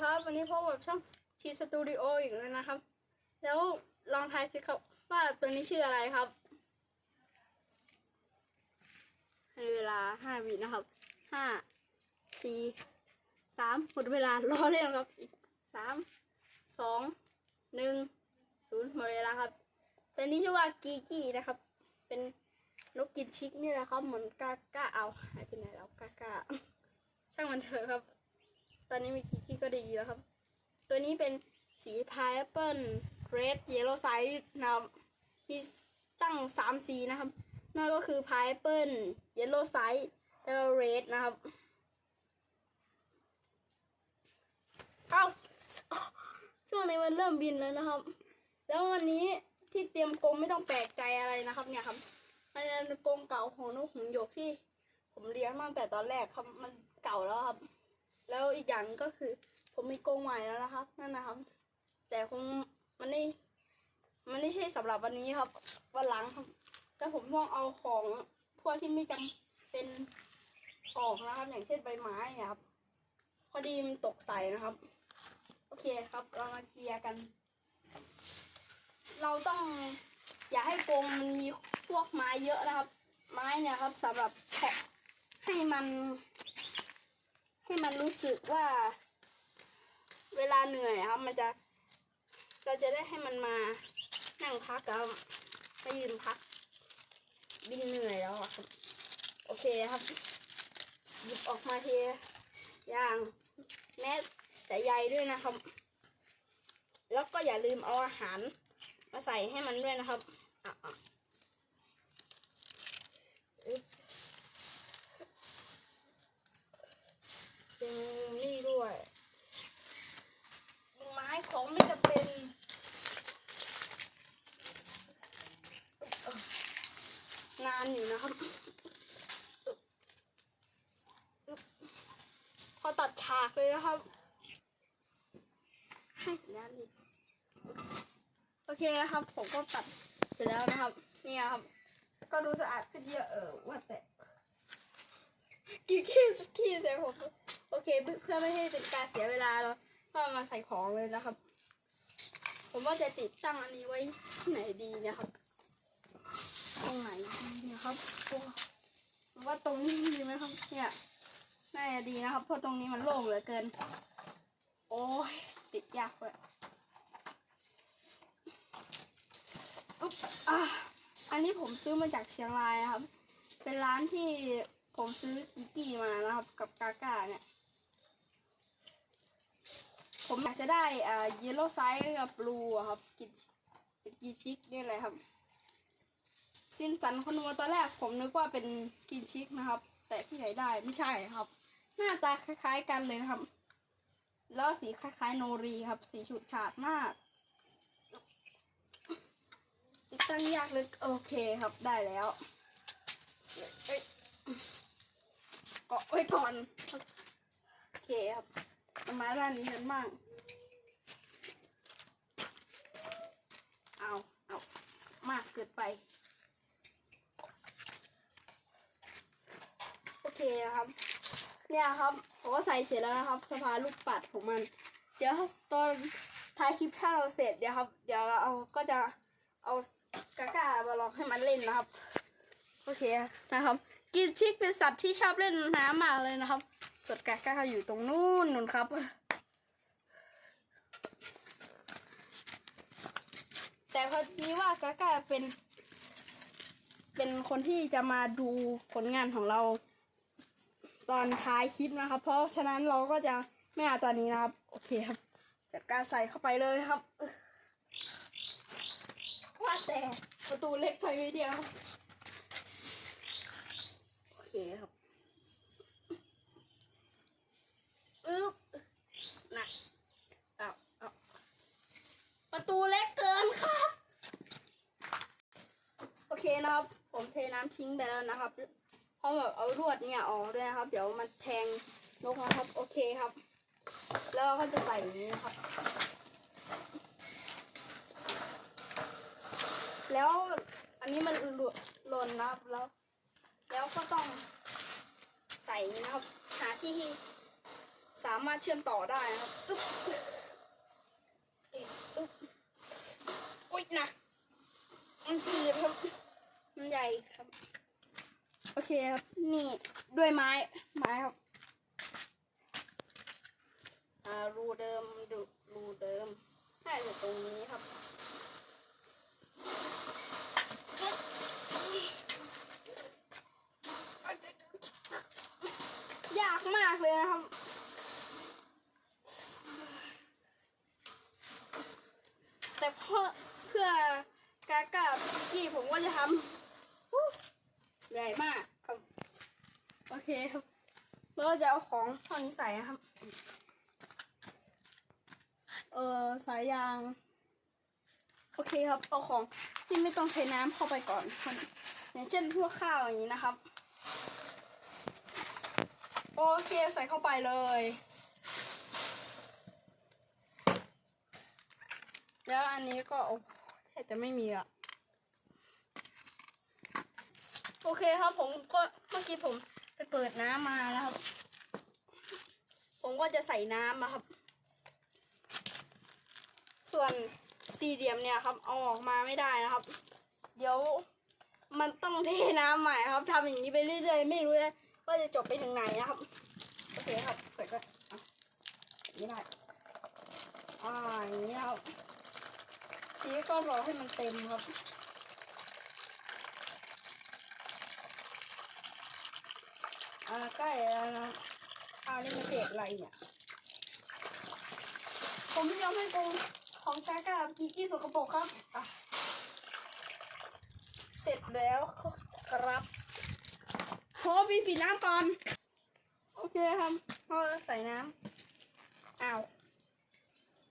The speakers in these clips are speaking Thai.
ครับ วันนี้พบกับช่องชีสตูดิโออีกแล้วนะครับ แล้วลองทายสิครับว่าตัวนี้ชื่ออะไรครับให้เวลาห้าวินะครับห้าสี่สามหมดเวลารอเล่นครับ อีกสามสองหนึ่งศูนย์หมดเวลาครับ ตัวนี้ชื่อว่ากีกี้นะครับ เป็นนกกินชิกนี่แหละครับเหมือนกล้ากล้าเอาหายไปไหนแล้วกล้ากล้าช่างมันเถอะครับ ตอนนี้มีกี ก็ดีแล้วครับ ตัวนี้เป็นสีพายแอปเปิลเรดเยลโล่ไซส์นะครับมีตั้งสามสีนะครับ นั่นก็คือพายแอปเปิลเยลโล่ไซส์แล้วเรดนะครับ เอ้าช่วงนี้มันเริ่มบินแล้วนะครับ แล้ววันนี้ที่เตรียมกรงไม่ต้องแปลกใจอะไรนะครับ เนี่ยครับมันเป็นกรงเก่าของนกหงส์หยกที่ ผมเลี้ยงมาตั้งแต่ตอนแรกครับมันเก่าแล้วครับ แล้วอีกอย่างก็คือ ผมมีกรงใหม่แล้วนะครับ นั่นนะครับ แต่คงมันไม่มันไม่ใช่สำหรับวันนี้ครับ วันหลังครับแล้วผมต้องเอาของพวกที่ไม่จำเป็นออกนะครับ อย่างเช่นใบไม้นะครับ พอดีมันตกใส่นะครับ โอเคครับ เรามาเคลียร์กัน เราต้องอย่าให้กรงมันมีพวกไม้เยอะนะครับ ไม้เนี่ยครับสำหรับแทะให้มัน ให้มันรู้สึกว่า เวลาเหนื่อยครับ มันจะ เราจะได้ให้มันมานั่งพักแล้วมายืนพัก บินเหนื่อยแล้วครับ โอเคครับหยิบออกมาทีอย่างแม้แต่ใยด้วยนะครับ แล้วก็อย่าลืมเอาอาหารมาใส่ให้มันด้วยนะครับอะอะอึ๊บเป็นนี่ด้วยไม้ของไม่จำเป็นนานอยู่นะครับอึ๊บอึ๊บ พอตัดฉากเลยนะครับ ให้สัญญาณดิโอเคนะครับ ผมก็ตัดเสร็จแล้วนะครับ นี่ครับ ก็ดูสะอาดขึ้นเยอะเออว่าแต่กี่ขี้สกี้แต่ผมโอเค เพื่อไม่ให้เป็นการเสียเวลาเราก็มาใส่ของเลยนะครับ ผมว่าจะติดตั้งอันนี้ไว้ที่ไหนดีเนะครับ ตรงไหนดีเนะครับโอ้ผมว่าตรงนี้ดีไหมครับเนี่ย น่าจะดีนะครับ เพราะตรงนี้มันโล่งเหลือเกิน โอ้ยติดยากเลยอุ๊บอะอันนี้ผมซื้อมาจากเชียงรายนะครับ เป็นร้านที่ผมซื้อกิกกี้มานะครับ กับกาก้าเนี่ย ผมอยากจะได้อ่าเยลโล่ไซส์กับบลูอะครับ กิกิชิกนี่แหละครับซินสันคนัวตอนแรกผมนึกว่าเป็นกินชิกนะครับ แต่ที่ไหนได้ไม่ใช่ครับ หน้าตาคล้ายๆกันเลยครับ แล้วสีคล้ายๆโนรีครับ สีฉูดฉาดมาก ตั้งยากลึกโอเคครับได้แล้วเอ้ยเกาะไว้ก่อน โอเคครับมาด้านนี้กันบ้างเอาเอามากเกินไป โอเคครับ เนี่ยครับผมก็ใส่เสร็จแล้วนะครับสะพาลูกปัดของมัน เดี๋ยวตอนท้ายคลิปถ้าเราเสร็จเดี๋ยวครับ เดี๋ยวเราเอาก็จะเอากากามาลองให้มันเล่นนะครับโอเคนะครับ กินชิกเป็นสัตว์ที่ชอบเล่นน้ำมากเลยนะครับส่วนกากาอยู่ตรงนู้นนู่นครับ แต่พอดีว่ากากาเป็น เป็นคนที่จะมาดูผลงานของเรา ตอนท้ายคลิปนะครับ เพราะฉะนั้นเราก็จะไม่เอาตอนนี้นะครับ โอเคครับจัดการใส่เข้าไปเลยครับว่าแต่ประตูเล็กไปไม่เดียวโอเคครับอึ๊บน่ะเอาเอาประตูเล็กเกินครับ โอเคนะครับ ผมเทน้ำทิ้งไปแล้วนะครับ เพราะแบบเอาลวดเนี่ยออกด้วยนะครับ เดี๋ยวมันแทงนกนะครับ โอเคครับ แล้วเราก็จะใส่อย่างนี้นะครับ แล้วอันนี้มันหล่นนะครับแล้ว แล้วก็ต้องใส่นี้นะครับ หาที่สามารถเชื่อมต่อได้นะครับอึ๊บอึ๊บอึ๊ยหนักมันคือครับมันใหญ่ครับ โอเคครับ นี่ด้วยไม้ ไม้ครับ อ่า รูเดิมดูรูเดิมน่าจะตรงนี้ครับยากมากเลยนะครับ แต่เพื่อเพื่อกากาพิกกี้ผมก็จะทำอู้ใหญ่มากครับ โอเคครับ ก็จะเอาของเท่านี้ใส่นะครับ เออสายยาง โอเคครับ เอาของที่ไม่ต้องใช้น้ำเข้าไปก่อนอย่างเช่นพวกข้าวอย่างนี้นะครับ โอเคใส่เข้าไปเลย แล้วอันนี้ก็แทบจะไม่มีอะโอเคครับผมก็เมื่อกี้ผมไปเปิดน้ำมาแล้วครับ ผมก็จะใส่น้ำนะครับ ส่วนสี่เหลี่ยมเนี่ยครับเอาออกมาไม่ได้นะครับ เดี๋ยวมันต้องเทน้ำใหม่ครับทำอย่างนี้ไปเรื่อยๆ ไม่รู้ว่าจะจบไปถึงไหนนะครับ โอเคครับใส่ก็อะอย่างนี้ได้อ่าอย่างนี้ครับทีนี้ก็รอให้มันเต็มครับอ่าใกล้แล้วนะาวนี่มันเศษอะไรเนี่ย ผมไม่ยอมให้กงของกากากิกกี้สกปรกครับอะเสร็จแล้วครับโหบีปิดน้ำก่อน โอเคครับพอใส่น้ำอ้าว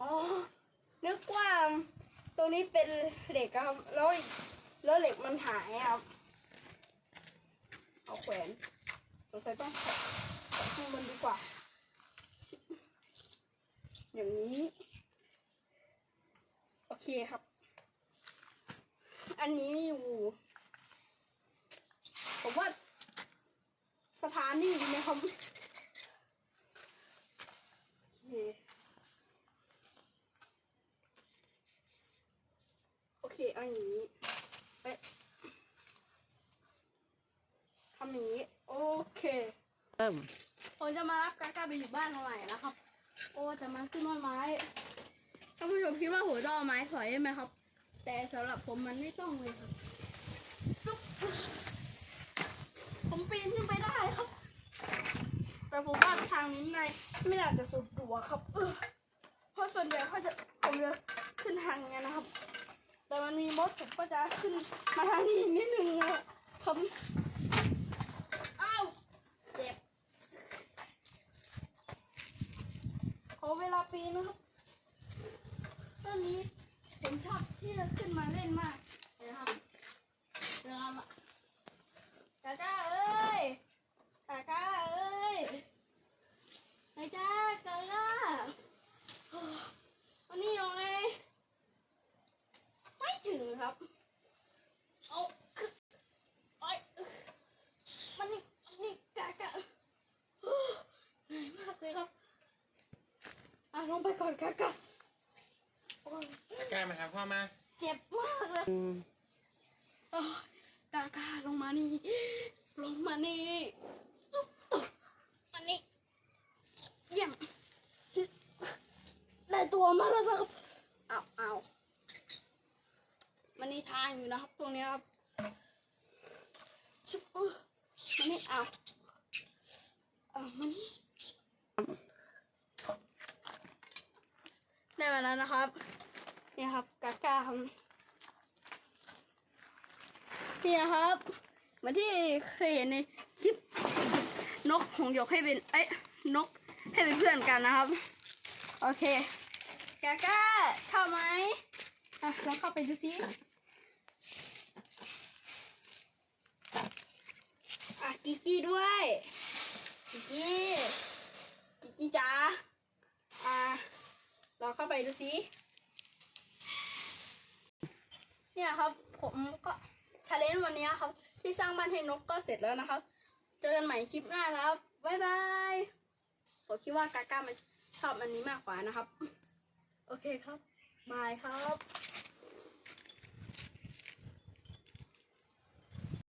อ๋อนึกว่าตรงนี้เป็นเหล็กครับ แล้วแล้วเหล็กมันหายครับ เอาแขวน สงสัยต้องข้างบนดีกว่า อย่างนี้ โอเคครับ อันนี้อยู่ ผมว่าสะพานนี่ดีไหมครับโอเคโอเคเอาอย่างนี้เอ๊ะทำอย่างนี้ โอเค เริ่ มผมจะมารับกากาไปอยู่บ้านใหม่นะครับ โอ้จะมาขึ้นต้นไม้ท่านผู้ชมคิดว่าผมต้องเอาไม้สอยได้ไหมครับ แต่สำหรับผมมันไม่ต้องเลยครับผมปีนขึ้นไปได้ครับ แต่ผมว่าทางนี้ไม่ไม่น่าจะสุดตัวครับเออเพราะส่วนใหญ่เขาจะผมจะขึ้นทางนี้นะครับ แต่มันมีมดผมก็จะขึ้นมาทางนี้นิดนึงนะครับอ้าวเจ็บ ขอ เวลาปีนนะครับต้นนี้ผมชอบที่จะขึ้นมาเล่นมากนะครับเริ่มอะกาก้าเอ้ยกาก้าเอ้ยไอ้จ้ากาก้าวันนี้ยังไงไม่ถึงครับ เอาขึ้นไปมันนี่นี่กากาเหนื่อยมากเลยครับ อะลงไปก่อนกากะโอ้ย ใกล้มาครับพ่อมา เจ็บมากเลยโอ้ยกากาลงมา นี่ลงมานี่อุ๊บอุ๊บมานี่เยี่ยมได้ตัวมาแล้วนะครับเอาเอามันนี่ทางอยู่นะครับ ตรงนี้ครับชุบอุ๊ยมานี่เอาเอามานี่ได้มาแล้วนะครับนี่ครับกากาครับนี่ครับ มือนที่เคยเห็นในคลิปนกหงหยกให้เป็นเอ้ยนกให้เป็นเพื่อนกันนะครับ โอเคกากาชอบไหมอะลองเข้าไปดูซิอะกิกกี้ด้วยกิกกี้กิกกี้จ๋าอะลองเข้าไปดูสิเนี่ยครับผมก็ชาเลนจ์วันนี้ครับ ที่สร้างบ้านให้นกก็เสร็จแล้วนะครับ เจอกันใหม่คลิปหน้าครับบ๊ายบายผมคิดว่ากาก้ามันชอบอันนี้มากกว่านะครับ โอเคครับบายครับ